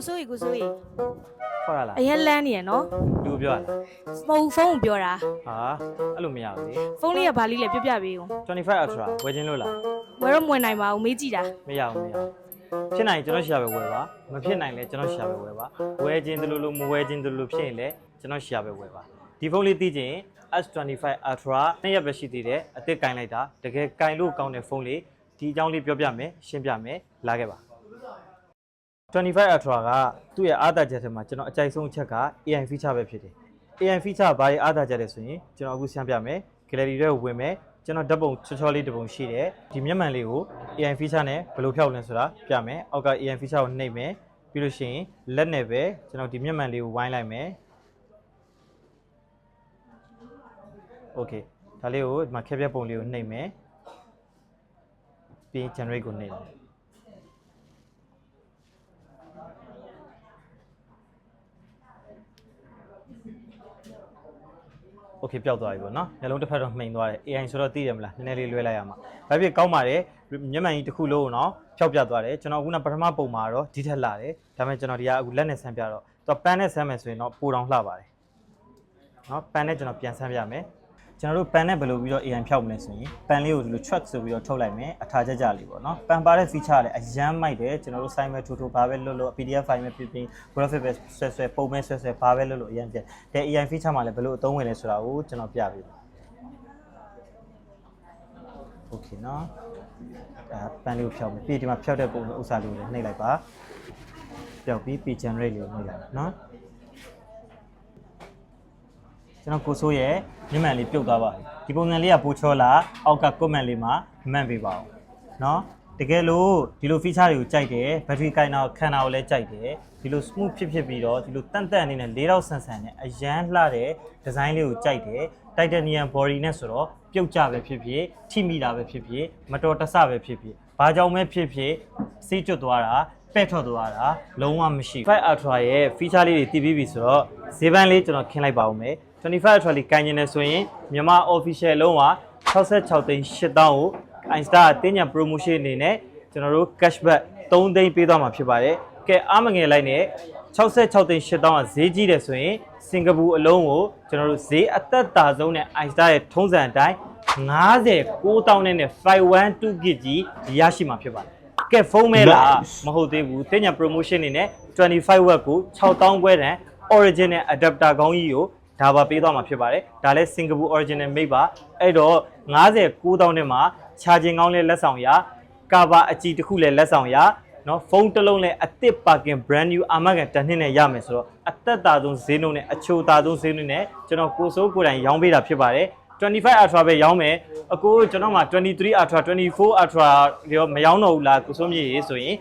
ကိုစိုးရီကိုစိုးရီခေါ်ရလားအရင်လန်းနေရနော်လူပြောရလားမဟုတ်ဘူးဖုန်းကိုပြောတာဟာအဲ့လိုမရဘူးလေဖုန်းလေးကဘာလေးလဲပြပြပေးဦး25 ultra ဝယ်ခြင်းလို့လားဝယ်တော့မဝင်နိုင်ပါဘူးမေးကြည့်တာမရဘူးမရဘူးဖြစ်နိုင်ရင်ကျွန်တော်ရှာပဲဝယ်ပါမဖြစ်နိုင်လဲကျွန်တော်ရှာပဲဝယ်ပါဝယ်ခြင်းတလူလူမဝယ်ခြင်းတလူလူဖြစ်ရင်လဲကျွန်တော်ရှာပဲဝယ်ပါဒီဖုန်းလေးသိချင် S25 Ultra နှစ်ရက်ပဲရှိသေးတယ်အစ်စ်ကင်လိုက်တာတကယ်ကင်လို့ကောင်းတဲ့ဖုန်းလေးဒီအကြောင်းလေးပြောပြမယ်ရှင်းပြမယ်လာခဲ့ပါ 25 Ultra ကသူ့ရဲ့အားသာချက်ထဲမှာကျွန်တော်အကြိုက်ဆုံးအချက်က AI feature ပဲဖြစ်တယ် AI feature ဘာတွေအားသာချက်လဲဆိုရင်ကျွန်တော်အခုရှင်းပြမယ် gallery ထဲကိုဝင်မယ်ကျွန်တော်ဓာတ်ပုံချောချောလေးတစ်ပုံရှိတယ်ဒီမျက်မှန်လေးကို AI feature နဲ့ဘယ်လိုဖြောက်လဲဆိုတာပြမယ်အောက်က AI feature ကိုနှိပ်မယ်ပြီးလို့ရှိရင်လက်နဲ့ပဲကျွန်တော်ဒီမျက်မှန်လေးကိုဝိုင်းလိုက်မယ် Okay ဒါလေးကိုဒီမှာခက်ပြက်ပုံလေးကိုနှိပ်မယ်ပြီးရင် generate ကိုနှိပ်မယ် โอเคပျောက်သွားပြီပေါ့နော်ညလုံးတစ်ဖက်တော့မှိန်သွားတယ် AI ဆိုတော့သိတယ်မလားနည်းနည်းလေးလွှဲလိုက်ရမှာဘာဖြစ်ကောင်းပါတယ်မျက်မှန်ကြီးတစ်ခုလုံးကိုတော့ဖြောက်ပြသွားတယ်ကျွန်တော်အခုနပထမပုံမှာတော့ဒီထက်လာတယ်ဒါပေမဲ့ကျွန်တော်ဒီကအခုလက်နဲ့ဆန်းပြတော့သူပန်းနဲ့ဆန်းမယ်ဆိုရင်တော့ပိုတောင်လှပါတယ်နော်ပန်းနဲ့ကျွန်တော်ပြန်ဆန်းပြမယ် ကျွန်တော်တို့ပန်နဲ့ဘယ်လိုပြီးတော့ AI ဖြောက်မလဲဆိုရင်ပန်လေးကိုဒီလို track ဆိုပြီးတော့ထုတ်လိုက်မယ်အထာကြကြလေးပေါ့နော်ပန်ပါတဲ့ feature လည်းအရန်မိုက်တယ်ကျွန်တော်တို့ site မဲ့ထိုးထိုးဘာပဲလွတ်လွတ် PDF file မဲ့ဖြစ်ဖြစ် graphic ပဲဆွဲဆွဲပုံမဲ့ဆွဲဆွဲဘာပဲလွတ်လွတ်အရန်ပြတဲ့ AI feature မှာလည်းဘယ်လိုအသုံးဝင်လဲဆိုတာကိုကျွန်တော်ပြပေးပါ Okay နော်အဲပန်လေးကိုဖြောက်မယ်ပြီးဒီမှာဖြောက်တဲ့ပုံဥစ္စာလေးကိုလည်းနှိပ်လိုက်ပါပျောက်ပြီး P generate လေးကိုနှိပ်လိုက်နော် ကျွန်တော်ကိုစိုးရဲ့မျက်မှန်လေးပြုတ်သွားပါပြီဒီပုံစံလေးကပိုချောလာအောက်က comment လေးမှာမှန်ပေးပါအောင်နော်တကယ်လို့ဒီလို feature တွေကိုကြိုက်တယ်ဘက်ထရီကိုင်တာကိုခန္ဓာကိုလည်းကြိုက်တယ်ဒီလို smooth ဖြစ်ဖြစ်ပြီးတော့ဒီလိုတန့်တန့်အနေနဲ့၄တော့ဆန်ဆန်နဲ့အရန်လှတဲ့ design လေးကိုကြိုက်တယ် titanium body နဲ့ဆိုတော့ပြုတ်ကြပဲဖြစ်ဖြစ်ထိမိတာပဲဖြစ်ဖြစ်မတော်တဆပဲဖြစ်ဖြစ်ဘာကြောင့်ပဲဖြစ်ဖြစ်စိတ်ကျွတ်သွားတာ ပဲ့ထွက်သွားတာလုံးဝမရှိဘူး5 ultra ရဲ့ feature လေးတွေတည်ပြီးပြီဆိုတော့ဈေးပန်းလေးကျွန်တော်ခင်းလိုက်ပါဦးမယ်25 ultra လေးကန်ကျင်နေဆိုရင်မြန်မာ official လုံးဝ66သိန်း8000ကို Einstein အတင်းညာ promotion အနေနဲ့ကျွန်တော်တို့ cashback 3သိန်းပေးသွားမှာဖြစ်ပါတယ်ကဲအားမငယ်လိုက်နဲ့66သိန်း8000ကဈေးကြီးတယ်ဆိုရင်စင်ကာပူအလုံးကိုကျွန်တော်တို့ဈေးအသက်သာဆုံးနဲ့ Einstein ရဲ့ထုံးစံအတိုင်း90 9000နဲ့512 gig ကြီးရရှိမှာဖြစ်ပါတယ် ကဲဖုန်းမဲလားမဟုတ်သေးဘူးတင်းညာ promotion အနေနဲ့25 watt ကို6000ခွဲတန် original adapter ကောင်းကြီးကိုဒါပါပေးသွားမှာဖြစ်ပါတယ်ဒါလည်း Singapore original made ပါအဲ့တော့90 9000နဲ့မှာ charging ကောင်းလေးလက်ဆောင်ရကာဗာအကြီးတစ်ခုလည်းလက်ဆောင်ရနော်ဖုန်းတစ်လုံးလည်းအသစ်ပါကင် brand new အာမခံတစ်နှစ်နဲ့ရမယ်ဆိုတော့အသက်သာဆုံးဈေးနှုန်းနဲ့အချိုသာဆုံးဈေးနှုန်းနဲ့ကျွန်တော်ကိုစိုးကိုယ်တိုင်ရောင်းပေးတာဖြစ်ပါတယ် 25 ultra ပဲရောင်းမယ်အကိုကျွန်တော်မှာ23 ultra 24 ultra ရောမရောင်းတော့ဘူးလားကိုစိုးမြေရေးဆိုရင်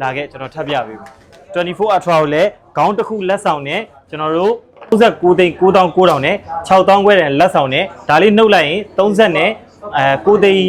လာခဲ့ကျွန်တော်ထပ်ပြပေးမယ်24 ultra ကိုလည်းခေါင်းတစ်ခုလက်ဆောင်နဲ့ကျွန်တော်တို့39သိန်း9900နဲ့6000ခွဲတန်လက်ဆောင်နဲ့ဒါလေးနှုတ်လိုက်ရင်30နဲ့အဲ9သိန်း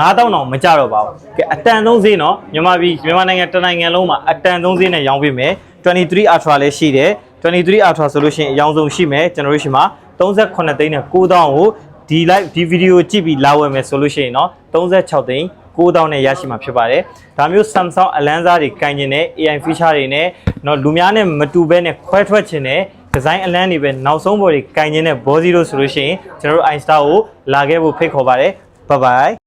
9000တောင်မကြတော့ပါဘူးကဲအတန်ဆုံးဈေးနော်မြန်မာပြည်မြန်မာနိုင်ငံတစ်နိုင်ငံလုံးမှာအတန်ဆုံးဈေးနဲ့ရောင်းပေးမယ်23 ultra လည်းရှိတယ်23 ultra ဆိုလို့ရှိရင်အရောင်းဆုံးရှိမယ်ကျွန်တော်တို့ရှိမှာ38သိန်းနဲ့9000ကို ဒီ live ဒီ video ကြည့်ပြီးလာဝယ်မယ်ဆိုလို့ရှိရင်တော့36သိန်း9000နဲ့ရရှိမှာဖြစ်ပါတယ်။ဒါမျိုး Samsung Alanza တွေကင်ကျင်တဲ့ AI feature တွေနဲ့တော့လူများနဲ့မတူဘဲနဲ့ခွဲထွက်ခြင်းနဲ့ design အလန်းတွေပဲနောက်ဆုံးပေါ်တွေကင်ကျင်တဲ့ Bo Zero ဆိုလို့ရှိရင်ကျွန်တော်တို့ iStar ကိုလာခဲ့ဖို့ဖိတ်ခေါ်ပါတယ်။ Bye bye